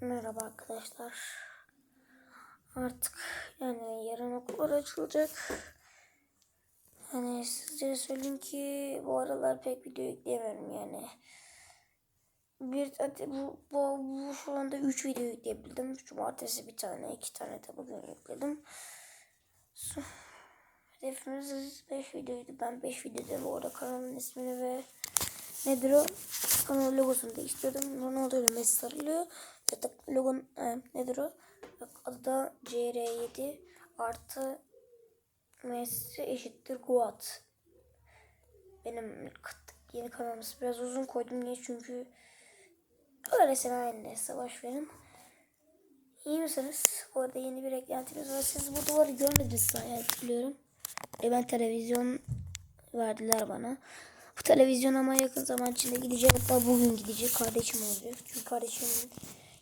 Merhaba arkadaşlar. Artık yani yarın okullar açılacak. Hani sizlere söyleyeyim ki bu aralar pek video yükleyemiyorum yani. Bir bu, bu, bu şu anda 3 video yükleyebildim. Cumartesi bir tane, iki tane de bugün yükledim. So- Hedefimiz 5 videoydu. Ben 5 videoda bu arada kanalın ismini ve nedir o? Kanal logosunu değiştirdim. Ronaldo ile Messi sarılıyor. Zaten logon e, nedir o? Bak, adı da CR7 artı Messi eşittir Guat. Benim yeni kanalımız biraz uzun koydum niye çünkü öylesine aynı savaş verin. İyi misiniz? Bu arada yeni bir eklentimiz var. Siz bu duvarı görmediniz hayal biliyorum. E ben televizyon verdiler bana. Bu televizyon ama yakın zaman içinde gidecek. Hatta bugün gidecek. Kardeşim olacak. Çünkü kardeşimin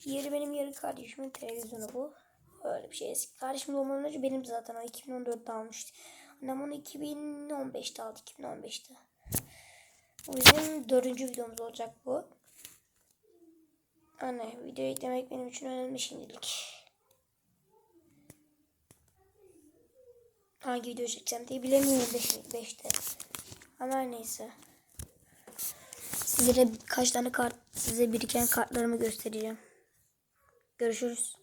yeri benim yeri kardeşimin televizyonu bu. Öyle bir şey. Eski kardeşim doğmadan önce benim zaten o 2014'te almıştı. Annem onu 2015'te aldı. 2015'te. Bu bizim dördüncü videomuz olacak bu. Anne video eklemek benim için önemli şimdilik. Hangi video çekeceğim diye bilemiyorum 5'te. Ama neyse. Sizlere birkaç tane kart size biriken kartlarımı göstereceğim. Görüşürüz.